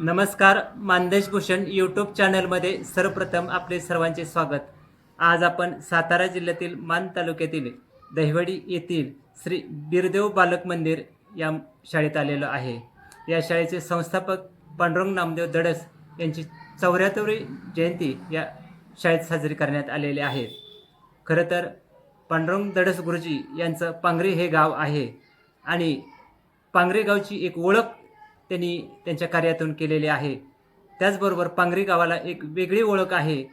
नमस्कार मानदेश भूषण यूट्यूब चॅनलमध्ये सर्वप्रथम आपले सर्वांचे स्वागत. आज आपण सातारा जिल्ह्यातील मान तालुक्यातील दहिवडी येथील श्री बिरदेव बालक मंदिर या शाळेत आलेलो आहे. या शाळेचे संस्थापक पांडुरंग नामदेव दडस यांची चौऱ्याहत्तरवी जयंती या शाळेत साजरी करण्यात आलेली आहे. खरं तर पांडुरंग दडस गुरुजी यांचं पांगरी हे गाव आहे आणि पांगरे गावची एक ओळख त्यांनी त्यांच्या कार्यातून केलेले आहे. त्याचबरोबर पांगरी गावाला एक वेगळी ओळख आहे.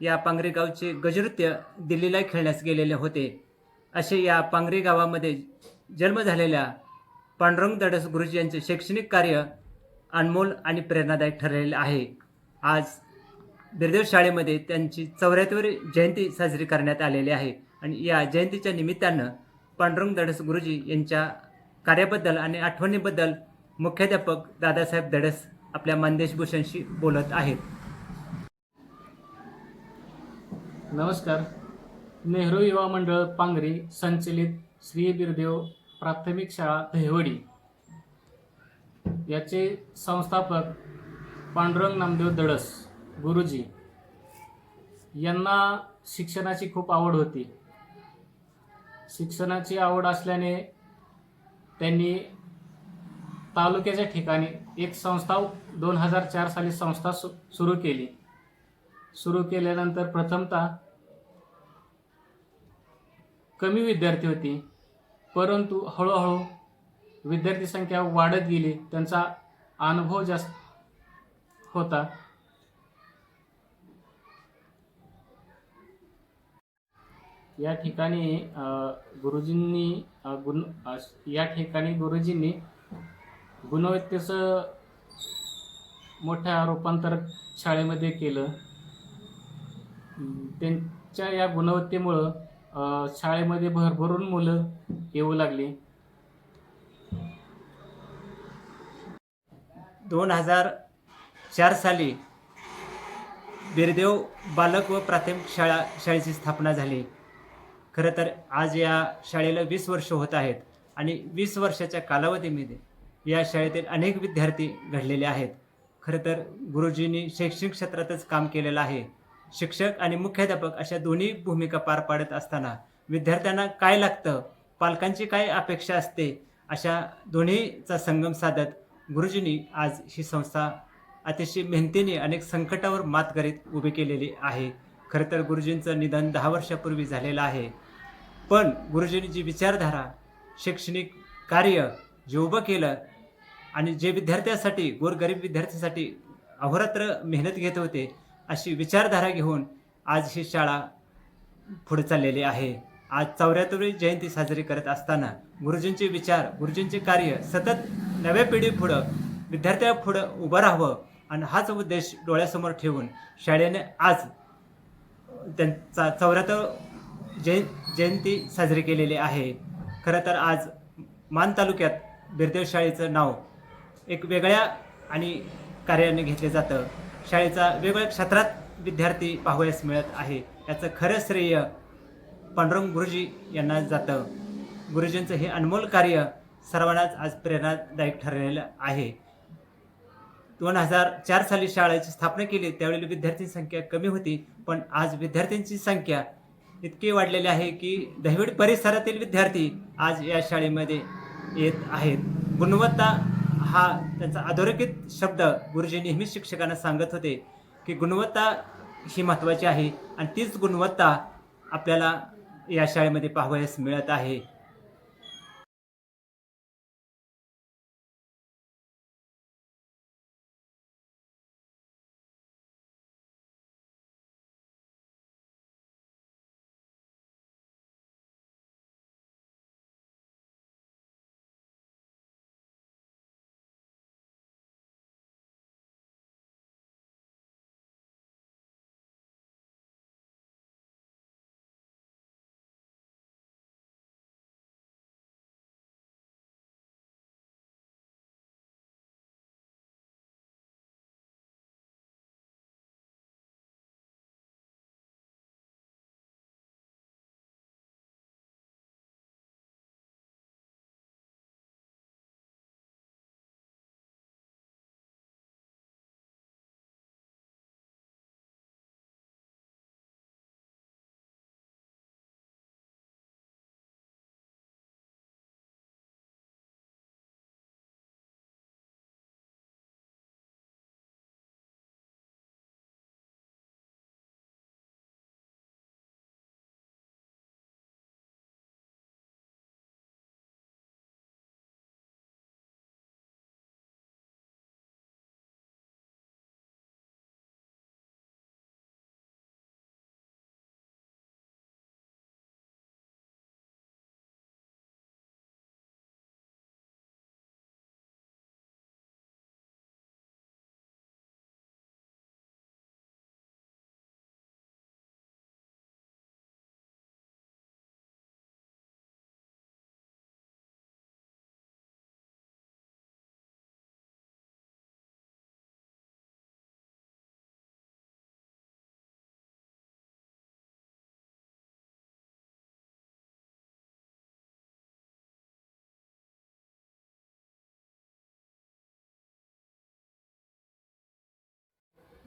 या पांगरी गावचे गजनृत्य दिल्लीला खेळण्यास गेलेले होते. असे या पांगरी गावामध्ये जन्म झालेल्या पांडुरंग दडस गुरुजी यांचे शैक्षणिक कार्य अनमोल आणि प्रेरणादायक ठरलेले आहे. आज बिरदेव शाळेमध्ये त्यांची चौऱ्याहत्तरी जयंती साजरी करण्यात आलेली आहे आणि या जयंतीच्या निमित्तानं पांडुरंग दडस गुरुजी यांच्या कार्याबद्दल आणि आठवणीबद्दल मुख्याध्यापक दादासाहेब दडस आपल्या मानदेश भूषणशी बोलत आहेत. नमस्कार. नेहरू युवा मंडळ पांगरी संचलित श्री बिरदेव प्राथमिक शाळा दहिवडी. याचे संस्थापक पांडुरंग नामदेव दडस गुरुजी. यांना शिक्षणाची खूप आवड होती. शिक्षणाची आवड असल्याने त्यांनी तालुक्याच्या ठिकाणी एक संस्था दोन हजार चार साली संस्था सु सुरू केली. सुरू केल्यानंतर प्रथमतः कमी विद्यार्थी होती. परंतु हळूहळू विद्यार्थी संख्या वाढत गेली. त्यांचा अनुभव जास्त होता. या ठिकाणी गुरुजींनी गुण या ठिकाणी गुरुजींनी गुणवत्तेचं मोठ्या रूपांतर शाळेमध्ये केलं. त्यांच्या या गुणवत्तेमुळं शाळेमध्ये भरभरून मुलं येऊ लागली. दोन हजार चार साली बिरदेव बालक व प्राथमिक शाळा शाळेची स्थापना झाली. खरं तर आज या शाळेला वीस वर्ष होत आहेत आणि वीस वर्षाच्या कालावधीमध्ये या शाळेतील अनेक विद्यार्थी घडलेले आहेत. खरं तर गुरुजींनी शैक्षणिक क्षेत्रातच काम केलेलं आहे. शिक्षक आणि मुख्याध्यापक अशा दोन्ही भूमिका पार पाडत असताना विद्यार्थ्यांना काय लागतं? पालकांची काय अपेक्षा असते? अशा दोन्हीचा संगम साधत गुरुजींनी आज ही संस्था अतिशय मेहनतीने अनेक संकटावर मात करीत उभी केलेली आहे. खरं तर गुरुजींचं निधन दहा वर्षापूर्वी झालेलं आहे. पण गुरुजींनी जी विचारधारा शैक्षणिक कार्य जे उभं केलं आणि जे विद्यार्थ्यासाठी गोरगरीब विद्यार्थ्यासाठी अहोरात्र मेहनत घेत होते अशी विचारधारा घेऊन आज ही शाळा पुढे चाललेली आहे. आज चौऱ्याहत्तरवी जयंती साजरी करत असताना गुरुजींचे विचार गुरुजींचे कार्य सतत नव्या पिढी पुढं विद्यार्थ्या पुढं उभं राहावं आणि हाच उद्देश डोळ्यासमोर ठेवून शाळेने आज त्यांचा चौऱ्याहत्तर जय जयंती साजरी केलेली आहे. खरं तर आज मान तालुक्यात बिरदेव शाळेचं नाव एक वेगळ्या आणि कार्याने घेतले जातं. शाळेचा वेगवेगळ्या क्षेत्रात विद्यार्थी पाहावयास मिळत आहे. याचं खरं श्रेय पांडुरंग गुरुजी यांना जातं. गुरुजींचं हे अनमोल कार्य सर्वांनाच आज प्रेरणादायक ठरलेलं आहे. दोन हजार चार साली शाळेची स्थापना केली त्यावेळी विद्यार्थ्यांची संख्या कमी होती पण आज विद्यार्थ्यांची संख्या इतकी वाढलेली आहे की दहिवडी परिसरातील विद्यार्थी आज या शाळेमध्ये येत आहेत. गुणवत्ता हा त्यांचा अधोरेखित शब्द गुरुजी नेहमीच शिक्षकांना सांगत होते की गुणवत्ता ही महत्त्वाची आहे आणि तीच गुणवत्ता आपल्याला या शाळेमध्ये पाहावयास मिळत आहे.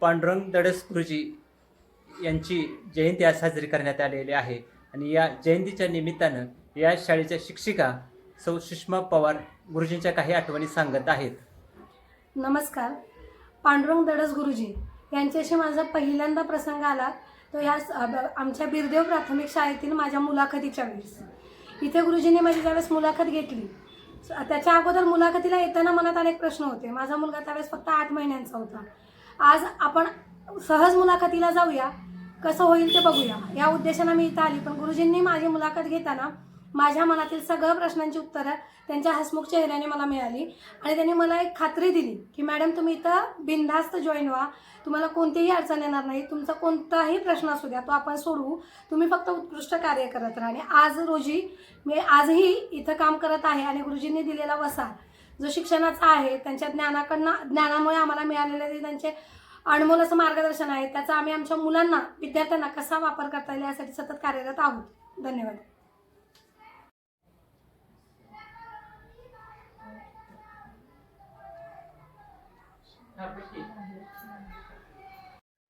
पांडुरंग दडस गुरुजी यांची जयंती आज साजरी करण्यात आलेली आहे. आणि या जयंतीच्या निमित्तानं या शाळेच्या शिक्षिका सौ सुषमा पवार गुरुजींच्या काही आठवणी सांगत आहेत. नमस्कार. पांडुरंग दडस गुरुजी यांच्याशी माझा पहिल्यांदा प्रसंग आला तो ह्या स- आमच्या बिरदेव प्राथमिक शाळेतील माझ्या मुलाखतीच्या वेळेस. इथे गुरुजींनी माझी ज्यावेळेस मुलाखत घेतली त्याच्या अगोदर मुलाखतीला येताना मनात अनेक प्रश्न होते. माझा मुलगा त्यावेळेस फक्त आठ महिन्यांचा होता. आज आपण सहज मुलाखतीला जाऊया. कसं होईल ते बघूया. या उद्देशानं मी इथं आली पण गुरुजींनी माझी मुलाखत घेताना माझ्या मनातील सगळ्या प्रश्नांची उत्तरं त्यांच्या हसमुख चेहऱ्याने मला मिळाली. आणि त्यांनी मला एक खात्री दिली की मॅडम तुम्ही इथं बिनधास्त जॉईन व्हा. तुम्हाला कोणतीही अडचण येणार नाही. तुमचा कोणताही प्रश्न असू द्या तो आपण सोडवू. तुम्ही फक्त उत्कृष्ट कार्य करत राहा. आणि आज रोजी मी आजही इथं काम करत आहे आणि गुरुजींनी दिलेला वसा जो शिक्षणाचा आहे त्यांच्या ज्ञानाकडनं ज्ञानामुळे आम्हाला मिळालेले जे त्यांचे अनमोल असं मार्गदर्शन आहे त्याचा आम्ही आमच्या मुलांना विद्यार्थ्यांना कसा वापर करता येईल यासाठी सतत कार्यरत आहोत. धन्यवाद.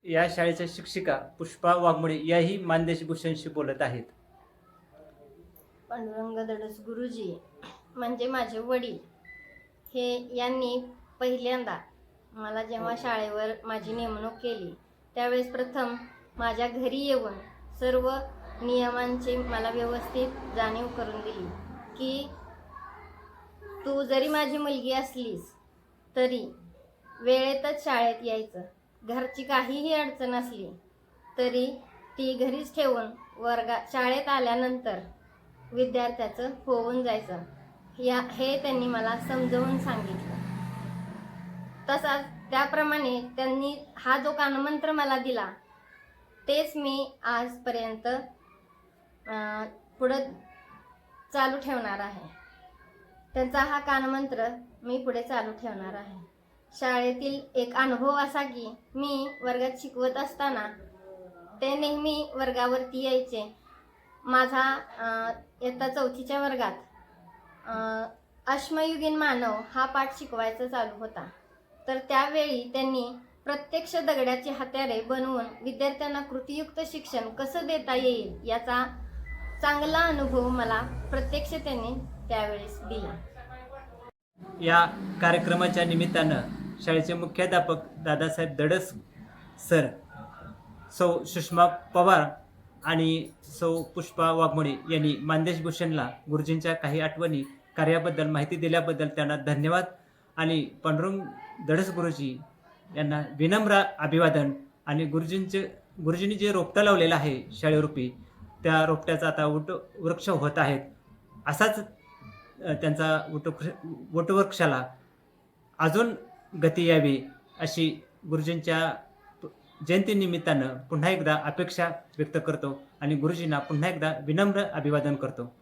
या शाळेच्या शिक्षिका पुष्पा वाघमोडे याही मानदेश भूषणशी बोलत आहेत. पांडुरंग दडस गुरुजी म्हणजे माझे वडील. हे यांनी पहिल्यांदा मला जेव्हा शाळेवर माझी नेमणूक केली त्यावेळेस प्रथम माझ्या घरी येऊन सर्व नियमांची मला व्यवस्थित जाणीव करून दिली की तू जरी माझी मुलगी असलीस तरी वेळेतच शाळेत यायचं. घरची काहीही अडचण असली तरी ती घरीच ठेवून वर्गा शाळेत आल्यानंतर विद्यार्थ्याचं होऊन जायचं. या हे त्यांनी मला समजवून सांगितलं. तसाच त्याप्रमाणे त्यांनी हा जो कानमंत्र मला दिला तेच मी आजपर्यंत पुढं चालू ठेवणार आहे. त्यांचा हा कानमंत्र मी पुढे चालू ठेवणार आहे. शाळेतील एक अनुभव असा की मी वर्गात शिकवत असताना ते नेहमी वर्गावरती यायचे. माझा इयत्ता चौथीच्या वर्गात अश्मयुगीन मानव हा पाठ शिकवायचा चालू होता. तर त्यावेळी त्यांनी प्रत्यक्ष दगडाची हत्यारे बनवून विद्यार्थ्यांना कृतीयुक्त शिक्षण कसं देता येईल याचा चांगला अनुभव मला प्रत्यक्ष त्यांनी त्यावेळेस दिला. या कार्यक्रमाच्या निमित्तानं शाळेचे मुख्याध्यापक दादासाहेब दडस सर सौ सुषमा पवार आणि सौ पुष्पा वाघमोडे यांनी मानदेश भूषणला गुरुजींच्या काही आठवणी कार्याबद्दल माहिती दिल्याबद्दल त्यांना धन्यवाद. आणि पांडुरंग दडस गुरुजी यांना विनम्र अभिवादन. आणि गुरुजींचे गुरुजींनी जे रोपटं लावलेलं आहे शाळेरूपी त्या रोपट्याचा आता वट वृक्ष होत आहेत. असाच त्यांचा वट वटवृक्षाला अजून गती यावी अशी गुरुजींच्या जयंतीनिमित्तानं पुन्हा एकदा अपेक्षा व्यक्त करतो आणि गुरुजींना पुन्हा एकदा विनम्र अभिवादन करतो.